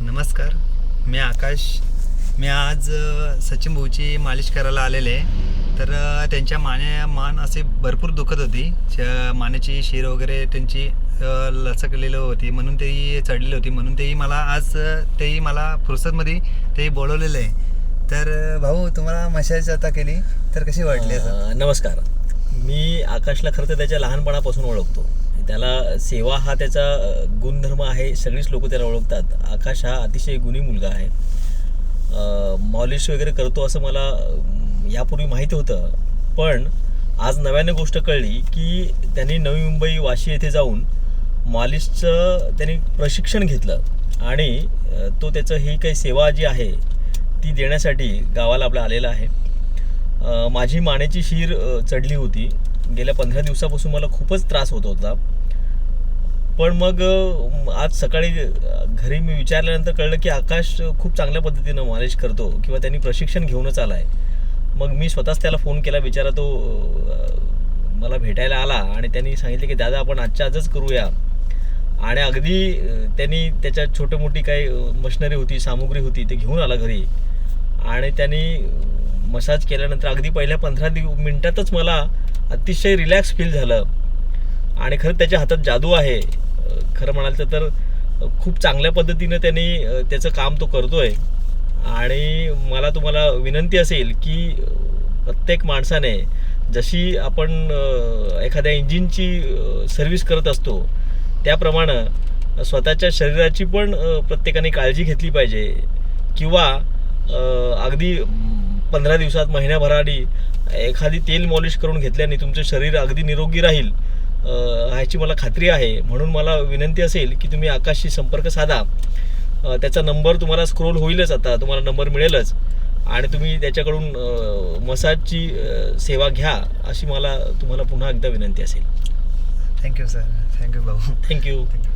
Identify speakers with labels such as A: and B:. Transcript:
A: नमस्कार. मी आकाश. मी आज सचिन भाऊची मालिश करायला आलेले. आहे तर त्यांच्या माने मान असे भरपूर दुखत होती. श- मानेची शिर वगैरे त्यांची लचकलेलं लचकलेली होती. म्हणून तेही चढलेली होती. म्हणून तेही मला आज तेही मला फुरसतमध्ये तेही बोलवलेलं आहे. तर भाऊ तुम्हाला मशाज आता केली. तर कशी वाटली
B: नमस्कार. मी आकाशला खरं तर त्याच्या लहानपणापासून ओळखतो. त्याला सेवा हा त्याचा गुणधर्म आहे सगळीच लोक त्याला ओळखतात. आकाश हा अतिशय गुणी मुलगा आहे. मॉलिश वगैरे करतो असं मला यापूर्वी माहिती होतं. पण आज नव्यानं गोष्ट कळली की त्यांनी नवी मुंबई वाशी येथे जाऊन मॉलिशचं त्यांनी प्रशिक्षण घेतलं. आणि तो त्याचं ही काही सेवा जी आहे ती देण्यासाठी गावाला आपला आलेला आहे. माझी मानेची शीर चढली होती. गेल्या पंधरा दिवसापासून मला खूपच त्रास होत होता. पण मग आज सकाळी घरी मी विचारल्यानंतर कळलं की आकाश खूप चांगल्या पद्धतीनं मालिश करतो किंवा त्यांनी प्रशिक्षण घेऊनच आला आहे मग मी स्वतःच त्याला फोन केला बिचारा तो मला भेटायला आला आणि त्यांनी सांगितले की दादा आपण आजच्या आजच करूया. आणि अगदी त्यांनी त्याच्या छोटी मोठी काही मशिनरी होती सामुग्री होती ते घेऊन आला घरी. आणि त्यांनी मसाज केल्यानंतर अगदी पहिल्या पंधरा दिव मिनटातच मला अतिशय रिलॅक्स फील झालं. आणि खरं त्याच्या हातात जादू आहे. खरं म्हणाल तर खूप चांगल्या पद्धतीनं त्यांनी त्याचं काम तो करतो आहे आणि मला तुम्हाला विनंती असेल की प्रत्येक माणसाने जशी आपण एखाद्या इंजिनची सर्व्हिस करत असतो त्याप्रमाणे स्वतःच्या शरीराची पण प्रत्येकाने काळजी घेतली पाहिजे. किंवा अगदी पंधरा दिवसात महिन्याभराने एखादी तेल मॉलिश करून घेतल्याने तुमचं शरीर अगदी निरोगी राहील. ह्याची मला खात्री आहे. म्हणून मला विनंती असेल की तुम्ही आकाशशी संपर्क साधा. त्याचा नंबर तुम्हाला स्क्रोल होईलच आता. तुम्हाला नंबर मिळेलच. आणि तुम्ही त्याच्याकडून मसाजची सेवा घ्या अशी मला तुम्हाला पुन्हा एकदा विनंती असेल.
A: Thank you sir thank you भाऊ.
B: Thank you
A: thank you